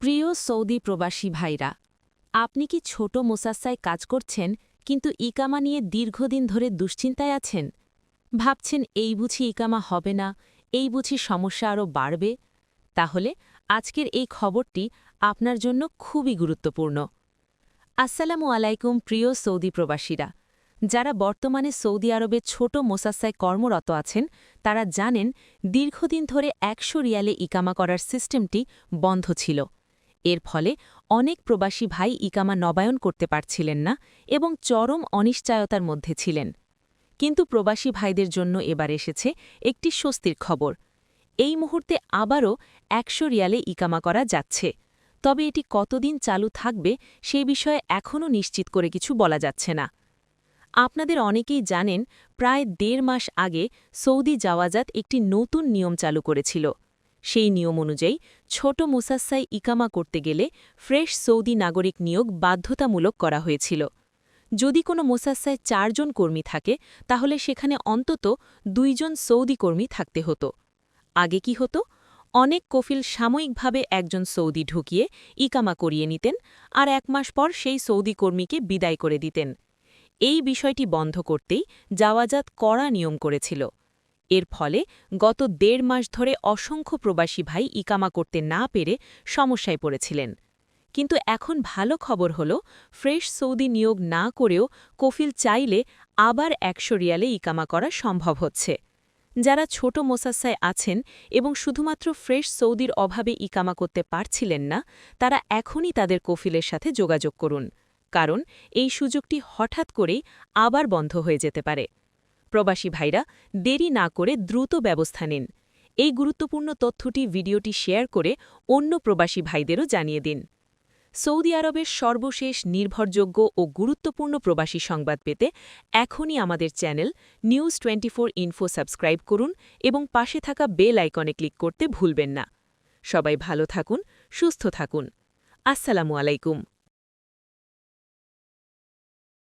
প্রিয় সৌদি প্রবাসী ভাইরা, আপনি কি ছোট মোসাসায় কাজ করছেন, কিন্তু ইকামা নিয়ে দীর্ঘদিন ধরে দুশ্চিন্তায় আছেন? ভাবছেন, এই বুঝি ইকামা হবে না, এই বুঝি সমস্যা আরও বাড়বে? তাহলে আজকের এই খবরটি আপনার জন্য খুবই গুরুত্বপূর্ণ। আসসালামু আলাইকুম, প্রিয় সৌদি প্রবাসীরা। যারা বর্তমানে সৌদি আরবে ছোট মোসাসায় কর্মরত আছেন, তারা জানেন, দীর্ঘদিন ধরে একশো রিয়ালে ইকামা করার সিস্টেমটি বন্ধ ছিল। এর ফলে অনেক প্রবাসী ভাই ইকামা নবায়ন করতে পারছিলেন না এবং চরম অনিশ্চয়তার মধ্যে ছিলেন। কিন্তু প্রবাসী ভাইদের জন্য এবার এসেছে একটি স্বস্তির খবর। এই মুহূর্তে আবারও একশো রিয়ালে ইকামা করা যাচ্ছে। তবে এটি কতদিন চালু থাকবে সে বিষয়ে এখনও নিশ্চিত করে কিছু বলা যাচ্ছে না। আপনাদের অনেকেই জানেন, প্রায় দেড় মাস আগে সৌদি জাওয়াজাত একটি নতুন নিয়ম চালু করেছিল। সেই নিয়ম অনুযায়ী ছোট মুসাসাই ইকামা করতে গেলে ফ্রেশ সৌদি নাগরিক নিয়োগ বাধ্যতামূলক করা হয়েছিল। যদি কোনো মোসাসায় চারজন কর্মী থাকে, তাহলে সেখানে অন্তত দুইজন সৌদি কর্মী থাকতে হতো। আগে কি হতো? অনেক কফিল সাময়িকভাবে একজন সৌদি ঢুকিয়ে ইকামা করিয়ে নিতেন আর এক মাস পর সেই সৌদি কর্মীকে বিদায় করে দিতেন। এই বিষয়টি বন্ধ করতেই জাওয়াজাত কড়া নিয়ম করেছিল। এর ফলে গত দেড় মাস ধরে অসংখ্য প্রবাসী ভাই ইকামা করতে না পেরে সমস্যায় পড়েছিলেন। কিন্তু এখন ভালো খবর হল, ফ্রেশ সৌদি নিয়োগ না করেও কফিল চাইলে আবার একশো রিয়ালে ইকামা করা সম্ভব হচ্ছে। যারা ছোট মোসাসায় আছেন এবং শুধুমাত্র ফ্রেশ সৌদির অভাবে ইকামা করতে পারছিলেন না, তারা এখনই তাদের কফিলের সাথে যোগাযোগ করুন। কারণ এই সুযোগটি হঠাৎ করেই আবার বন্ধ হয়ে যেতে পারে। প্রবাসী ভাইরা দেরি না করে দ্রুত ব্যবস্থা নিন। এই গুরুত্বপূর্ণ তথ্যটি ভিডিওটি শেয়ার করে অন্য প্রবাসী ভাইদেরও জানিয়ে দিন। সৌদি আরবের সর্বশেষ নির্ভরযোগ্য ও গুরুত্বপূর্ণ প্রবাসী সংবাদ পেতে এখনই আমাদের channel news twenty info subscribe করুন এবং পাশে থাকা বেল আইকনে ক্লিক করতে ভুলবেন না। সবাই ভালো থাকুন, সুস্থ থাকুন। আসসালামু আলাইকুম।